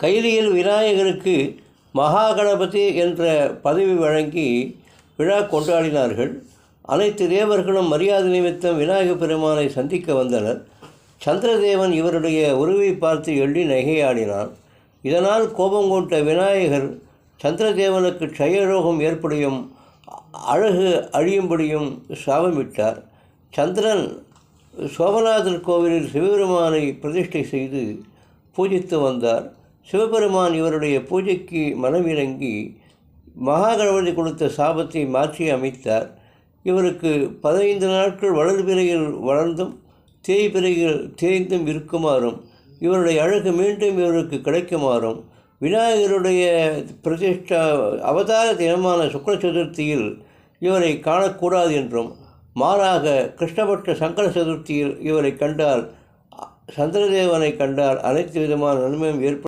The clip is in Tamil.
கைலியில் விநாயகருக்கு மகா கணபதி என்ற பதவி வழங்கி விழா கொண்டாடினார்கள். அனைத்து தேவர்களும் மரியாதை நிமித்தம் விநாயகப் பெருமானை சந்திக்க வந்தனர். சந்திரதேவன் இவருடைய உருவை பார்த்து எள்ளி நகையாடினான். இதனால் கோபம் கொண்ட விநாயகர் சந்திரதேவனுக்கு க்ஷயரோகம் ஏற்படியும் அழகு அழியும்படியும் சாபமிட்டார். சந்திரன் சோமநாதர் கோவிலில் சிவபெருமானை பிரதிஷ்டை செய்து பூஜித்து வந்தார். சிவபெருமான் இவருடைய பூஜைக்கு மனமிறங்கி மகாகணபதி கொடுத்த சாபத்தை மாற்றி அமைத்தார். இவருக்கு பதினைந்து நாட்கள் வளர்பிறையில் வளர்ந்தும் தேய் பிறையில் தேய்ந்தும் இருக்குமாறும் இவருடைய அழகு மீண்டும் இவருக்கு கிடைக்குமாறும் விநாயகருடைய பிரதிஷ்டா அவதார தினமான சுக்ல சதுர்த்தியில் இவரை காணக்கூடாது என்றும் மாறாக கிருஷ்ணபட்ச சங்கர சதுர்த்தியில் இவரை கண்டால் சந்திரதேவனை கண்டால் அனைத்து விதமான நன்மையும் ஏற்படும்